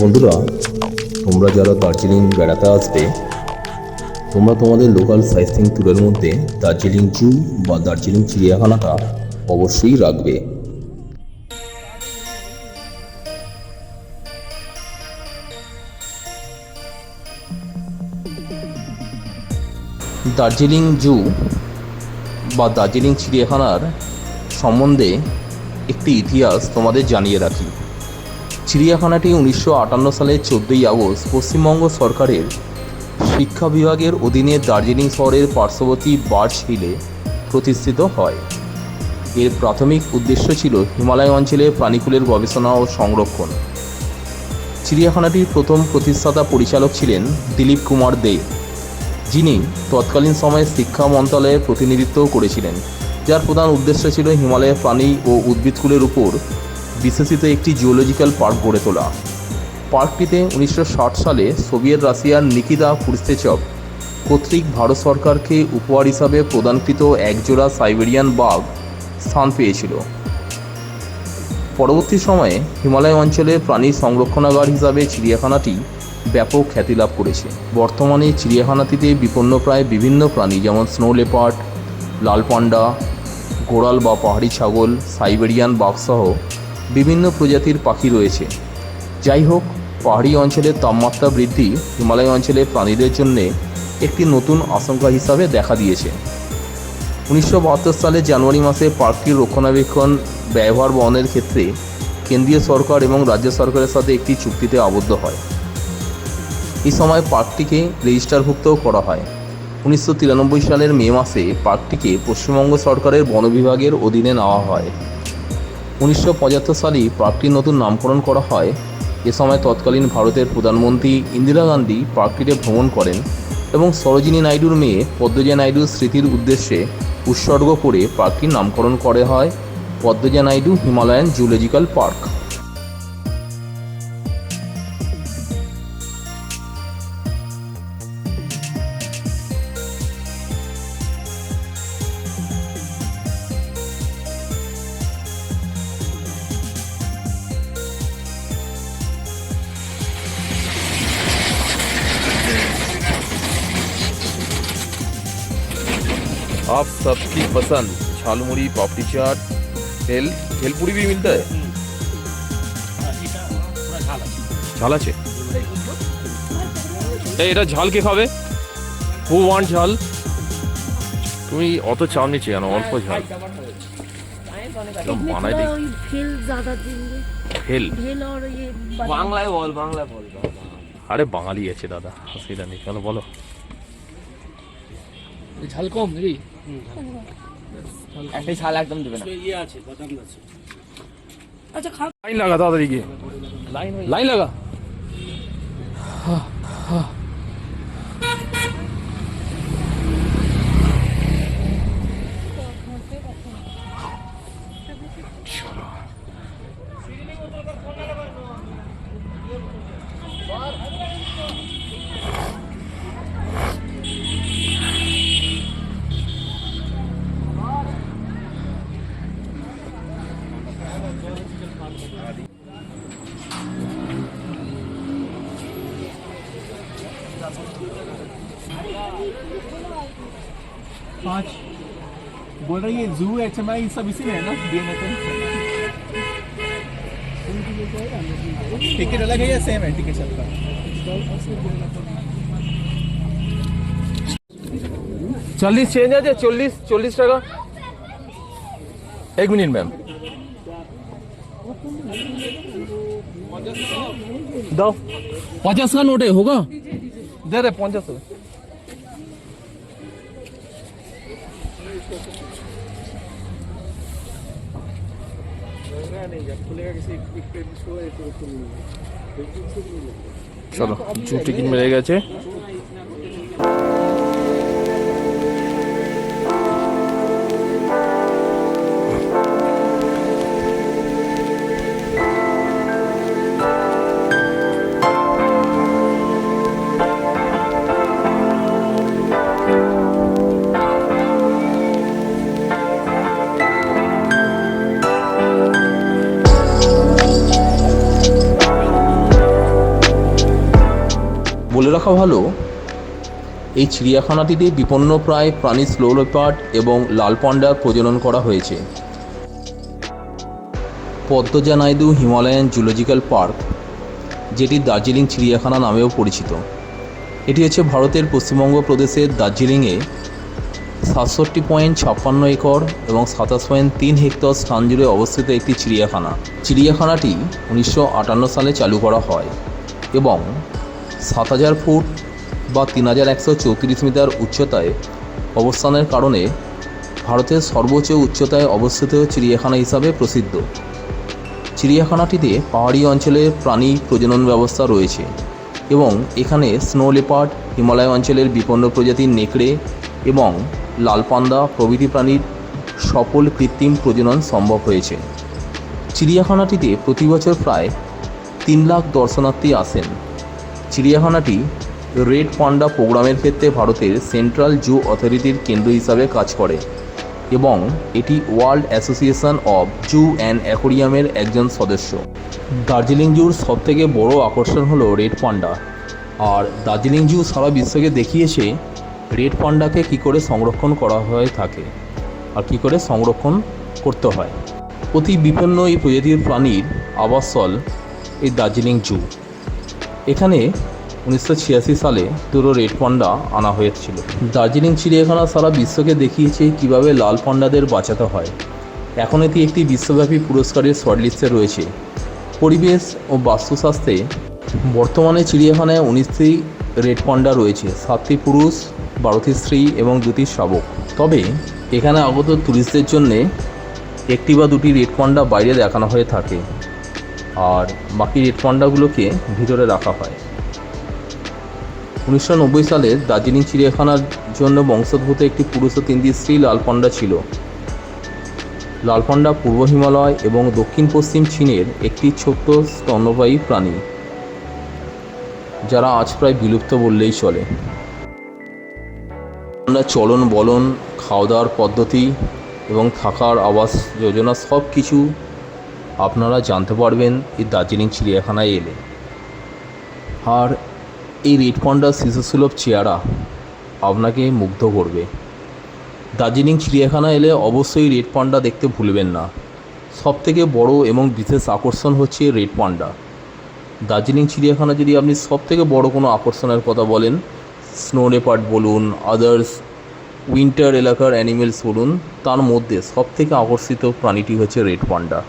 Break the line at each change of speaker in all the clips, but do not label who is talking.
বন্ধুরা, তোমরা যারা দার্জিলিং বেড়াতে আসবে, তোমরা তোমাদের লোকাল সাইসিং ট্যুরের মধ্যে দার্জিলিং জু বা দার্জিলিং চিড়িয়াখানাটা অবশ্যই রাখবে। দার্জিলিং জু বা দার্জিলিং চিড়িয়াখানার সম্বন্ধে একটি ইতিহাস তোমাদের জানিয়ে রাখি। চিড়িয়াখানাটি উনিশশো আটান্ন সালের চোদ্দোই আগস্ট পশ্চিমবঙ্গ সরকারের শিক্ষা বিভাগের অধীনে দার্জিলিং শহরের পার্শ্ববর্তী বার্চ হিলে প্রতিষ্ঠিত হয়। এর প্রাথমিক উদ্দেশ্য ছিল হিমালয় অঞ্চলে প্রাণীকুলের গবেষণা ও সংরক্ষণ। চিড়িয়াখানাটির প্রথম প্রতিষ্ঠাতা পরিচালক ছিলেন দিলীপ কুমার দে, যিনি তৎকালীন সময়ে শিক্ষা মন্ত্রণালয়ের প্রতিনিধিত্ব করেছিলেন, যার প্রধান উদ্দেশ্য ছিল হিমালয়ের প্রাণী ও উদ্ভিদকুলের উপর বিশেষিত একটি জিওলজিক্যাল পার্ক গড়ে তোলা। পার্কটিতে উনিশশো ষাট সালে সোভিয়েত রাশিয়ার নিকিদা কুর্স্তেচভ কর্তৃক ভারত সরকারকে উপহার হিসাবে প্রদানকৃত একজোড়া সাইবেরিয়ান বাঘ স্থান পেয়েছিল। পরবর্তী সময়ে হিমালয় অঞ্চলে প্রাণী সংরক্ষণাগার হিসাবে চিড়িয়াখানাটি ব্যাপক খ্যাতি লাভ করেছে। বর্তমানে চিড়িয়াখানাটিতে বিপন্ন প্রায় বিভিন্ন প্রাণী যেমন স্নো লেপার্ড লাল পান্ডা, গোড়াল বা পাহাড়ি ছাগল, সাইবেরিয়ান বাঘসহ বিভিন্ন প্রজাতির পাখি রয়েছে। যাই হোক, পাহাড়ি অঞ্চলের তাপমাত্রা বৃদ্ধি হিমালয় অঞ্চলের প্রাণীদের জন্য একটি নতুন আশঙ্কা হিসাবে দেখা দিয়েছে। উনিশশো বাহাত্তর সালে জানুয়ারি মাসে পার্কটির রক্ষণাবেক্ষণ ব্যয়ভার বহনের ক্ষেত্রে কেন্দ্রীয় সরকার এবং রাজ্য সরকারের সাথে একটি চুক্তিতে আবদ্ধ হয়। এই সময় পার্কটিকে রেজিস্টারভুক্তও করা হয়। উনিশশো তিরানব্বই সালের মে মাসে পার্কটিকে পশ্চিমবঙ্গ সরকারের বন বিভাগের অধীনে নেওয়া হয়। উনিশশো পঁচাত্তর সালে পার্কটির নতুন নামকরণ করা হয়। এ সময় তৎকালীন ভারতের প্রধানমন্ত্রী ইন্দিরা গান্ধী পার্কটিতে ভ্রমণ করেন এবং সরোজিনী নাইডুর মেয়ে পদ্মজা নাইডুর স্মৃতির উদ্দেশ্যে উৎসর্গ করে পার্কটির নামকরণ করা হয় Padmaja Naidu Himalayan zoological park. आप सबकी पसंद झालमुड़ी पापड़ी चाट भेल भेलपुरी भी मिलता है ঝাল আছে এই এটা ঝাল কে খাবে হু ওয়ান্ট ঝাল তুমি অত চাও নিচে কেন অল্প ঝাল
इसमें
बनाए
थोड़ा वही भेल ज्यादा देंगे
হেল
भेल और ये बन-
বাংলায় বল বাংলায় বল
আরে বাঙালি আছে দাদা অসুবিধা নেই চলো বলো
ঝাল কম নাকি একটাই ঝাল একদম দেবে না।
লাইন লাগা তাড়াতাড়ি গিয়ে। লাইন লাগা।
पाँच। बोल रहा ये जू एच एम आई सब इसी में है ना? D N H M ticket अलग है या सेम है? टिकट सब
का चालीस चेंज है चालीस चालीस टका। एक मिनट मैम दो। पचास का नोट है, होगा?
दे रहे पचास।
চলো জুটি কিনবে গেছে। বলে রাখা ভালো, এই চিড়িয়াখানাটিতে বিপন্ন প্রায় প্রাণী স্লো এবং লাল পান্ডার প্রজনন করা হয়েছে। Padmaja Naidu Himalayan zoological park, যেটি দার্জিলিং চিড়িয়াখানা নামেও পরিচিত। এটি হচ্ছে ভারতের পশ্চিমবঙ্গ প্রদেশের দার্জিলিংয়ে সাতষট্টি পয়েন্ট ছাপ্পান্ন একর এবং সাতাশ পয়েন্ট তিন হেক্টর স্থান জুড়ে অবস্থিত একটি চিড়িয়াখানা। চিড়িয়াখানাটি উনিশশো আটান্ন সালে চালু করা হয় এবং সাত হাজার ফুট বা তিন হাজার একশো চৌত্রিশ মিটার উচ্চতায় অবস্থানের কারণে ভারতের সর্বোচ্চ উচ্চতায় অবস্থিত চিড়িয়াখানা হিসাবে প্রসিদ্ধ। চিড়িয়াখানাটিতে পাহাড়ি অঞ্চলের প্রাণী প্রজনন ব্যবস্থা রয়েছে এবং এখানে স্নো লেপার্ড, হিমালয় অঞ্চলের বিপন্ন প্রজাতির নেকড়ে এবং লাল পান্ডা প্রভৃতি প্রাণীর সফল কৃত্রিম প্রজনন সম্ভব হয়েছে। চিড়িয়াখানাটিতে প্রতি বছর প্রায় তিন লাখ দর্শনার্থী আসেন। চিড়িয়াখানাটি রেড পান্ডা প্রোগ্রামের ক্ষেত্রে ভারতের সেন্ট্রাল জু অথরিটির কেন্দ্র হিসাবে কাজ করে এবং এটি world association of zoo and অ্যাকোরিয়ামের একজন সদস্য। দার্জিলিং জুর সবথেকে বড় আকর্ষণ হলো রেড পান্ডা। আর দার্জিলিং জু সারা বিশ্বকে দেখিয়েছে রেড পান্ডাকে কী করে সংরক্ষণ করা হয়ে থাকে আর কী করে সংরক্ষণ করতে হয়। অতি বিপন্ন এই প্রজাতির প্রাণীর আবাসস্থল এই দার্জিলিং জু। এখানে উনিশশো ছিয়াশি সালে দুটো রেড পান্ডা আনা হয়েছিল। দার্জিলিং চিড়িয়াখানা সারা বিশ্বকে দেখিয়েছে কীভাবে লাল পান্ডাদের বাঁচাতে হয়। এখন এটি একটি বিশ্বব্যাপী পুরস্কারের শর্টলিস্টে রয়েছে। পরিবেশ ও বাস্তুশাস্ত্রে বর্তমানে চিড়িয়াখানায় উনিশটি রেড পান্ডা রয়েছে। সাতটি পুরুষ, বারোটি স্ত্রী এবং দুটি শাবক। তবে এখানে আগত টুরিস্টদের জন্যে একটি বা দুটি রেড পান্ডা বাইরে দেখানো হয়ে থাকে। আর বাকি রেড পান্ডাগুলোকে ভিতরে রাখা হয়। উনিশশো নব্বই সালে দার্জিলিং চিড়িয়াখানার জন্য বংশোদ্ভূত একটি পুরুষ ও তিনটি স্ত্রী লাল পান্ডা ছিল। লাল পান্ডা পূর্ব হিমালয় এবং দক্ষিণ পশ্চিম চীনের একটি ছোট্ট স্তন্যপায়ী প্রাণী, যারা আজ প্রায় বিলুপ্ত বললেই চলে। আমরা চলন বলন খাওয়া দাওয়ার পদ্ধতি এবং থাকার আবাস যোজনা সব কিছু আপনারা জানতে পারবেন এই দার্জিলিং চিড়িয়াখানায় এলে। আর এই রেড পান্ডার শিশুসুলভ চেহারা আপনাকে মুগ্ধ করবে। দার্জিলিং চিড়িয়াখানা এলে অবশ্যই রেড পান্ডা দেখতে ভুলবেন না। সবথেকে বড় এবং বিশেষ আকর্ষণ হচ্ছে রেড পান্ডা। দার্জিলিং চিড়িয়াখানা যদি আপনি সবথেকে বড় কোনো আকর্ষণের কথা বলেন, স্নো লেপার্ড বলুন, আদার্স, উইন্টার এলাকার অ্যানিমেলস বলুন, তার মধ্যে সবথেকে আকর্ষিত প্রাণীটি হচ্ছে রেড পান্ডা।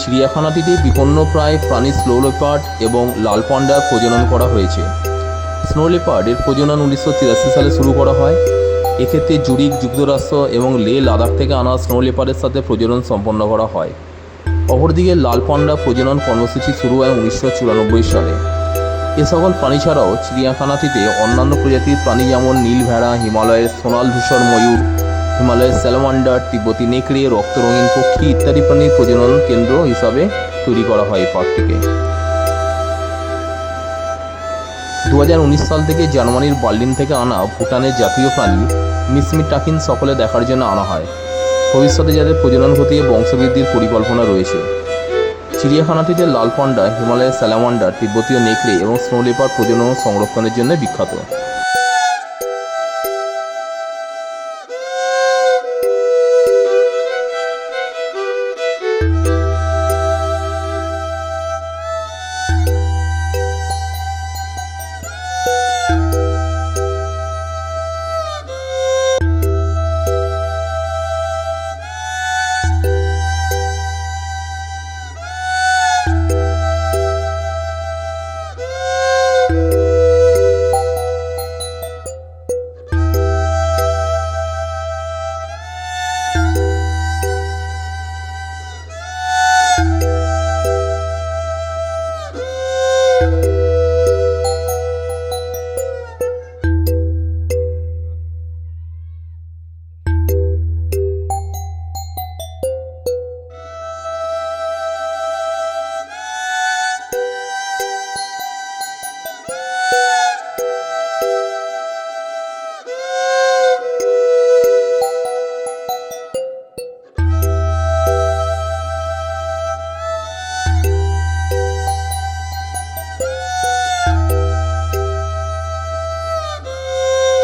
চিড়িয়াখানাটিতে বিপন্ন প্রায় প্রাণী স্লো লেপার্ড এবং লাল পান্ডার প্রজনন করা হয়েছে। স্নো লেপার্ডের প্রজনন উনিশশো তিরাশি সালে শুরু করা হয়। এক্ষেত্রে জুরিক যুক্তরাষ্ট্র এবং লে লাদাখ থেকে আনা স্নো লেপার্ডের সাথে প্রজনন সম্পন্ন করা হয়। অপরদিকে লাল পান্ডা প্রজনন কর্মসূচি শুরু হয় উনিশশো চুরানব্বই সালে। এ সকল প্রাণী ছাড়াও চিড়িয়াখানাটিতে অন্যান্য প্রজাতির প্রাণী যেমন নীল ভেড়া, হিমালয়ের সোনাল ধূসর ময়ূর হিমালয়ের স্যালামান্ডার তিব্বতী নেকড়ে, রক্তরঙিন পক্ষী ইত্যাদি প্রাণীর প্রজনন কেন্দ্র হিসাবে তৈরি করা হয় এই পার্কটিকে। দু হাজার উনিশ সাল থেকে জার্মানির বার্লিন থেকে আনা ভুটানের জাতীয় প্রাণী মিসমি টাকিন সকলে দেখার জন্য আনা হয়। ভবিষ্যতে যাদের প্রজনন ঘটিয়ে বংশবৃদ্ধির পরিকল্পনা রয়েছে। চিড়িয়াখানাটিতে লাল পান্ডা হিমালয়ের স্যালামান্ডার তিব্বতীয় নেকড়ে এবং স্নো লেপার প্রজনন সংরক্ষণের জন্য বিখ্যাত।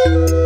thank you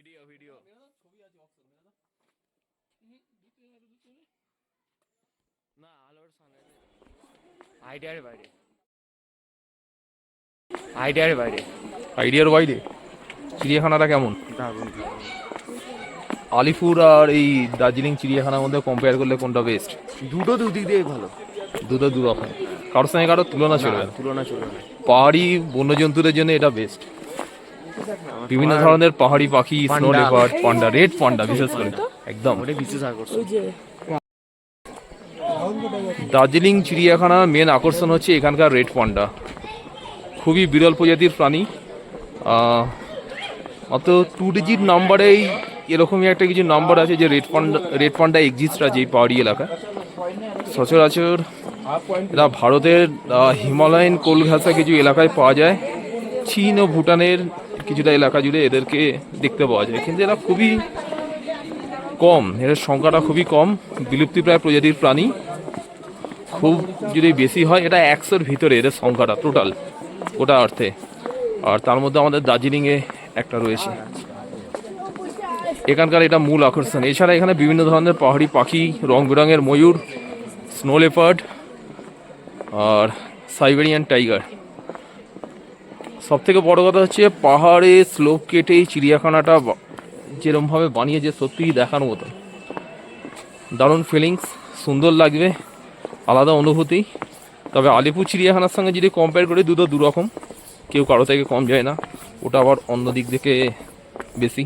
ভিডিও ভিডিও না আলোর সামনে আইডিয়ার বাইরে আইডিয়ার বাইরে
আইডিয়ার বাইরে। চিড়িয়াখানাটা কেমন?
দারুণ
আলিপুর আর এই দার্জিলিং চিড়িয়াখানার মধ্যে কম্পেয়ার করলে কোনটা বেস্ট
দুটো দুদিক দিয়ে ভালো।
দুটো দু রকম কারোর সঙ্গে কারোর তুলনা চলবে না।
তুলনা চলবে
পাহাড়ি বন্যজন্তুদের জন্য এটা বেস্ট বিভিন্ন ধরনের পাহাড়ি পাখি
snow.
Leopard panda red panda বিশেষ করে। একদম। দার্জিলিং চিড়িয়াখানার মেন আকর্ষণ হচ্ছে এখানকার রেড পান্ডা। খুবই বিরল প্রজাতির প্রাণী। অত টু ডিজিট নাম্বারেই এরকমই একটা কিছু নাম্বার আছে যে red panda red panda exist আছে এই পাহাড়ি এলাকায় সচরাচর এরা ভারতের হিমালয়ান কোলঘাসা কিছু এলাকায় পাওয়া যায়। চীন ও ভুটানের কিছুটা এলাকা জুড়ে এদেরকে দেখতে পাওয়া যায়। কিন্তু এরা খুবই কম, এদের সংখ্যাটা খুবই কম। বিলুপ্তিপ্রায় প্রজাতির প্রাণী। খুব যদি বেশি হয়, এটা একশোর ভিতরে এদের সংখ্যাটা টোটাল ওটা অর্থে আর তার মধ্যে আমাদের দার্জিলিংয়ে একটা রয়েছে। এখানকার এটা মূল আকর্ষণ। এছাড়া এখানে বিভিন্ন ধরনের পাহাড়ি পাখি রং বেরঙের ময়ূর স্নো লেপার্ড আর সাইবেরিয়ান টাইগার সব থেকে বড় কথা হচ্ছে পাহাড়ে স্লোপ কেটে এই চিড়িয়াখানাটা যেরমভাবে বানিয়ে যে সত্যিই দেখার মতো। দারুণ ফিলিংস সুন্দর লাগবে, আলাদা অনুভূতি। তবে আলিপুর চিড়িয়াখানার সঙ্গে যদি কম্পেয়ার করি, দুটো দুরকম। কেউ কারও থেকে কম যায় না, ওটা আবার অন্য দিক থেকে বেশি।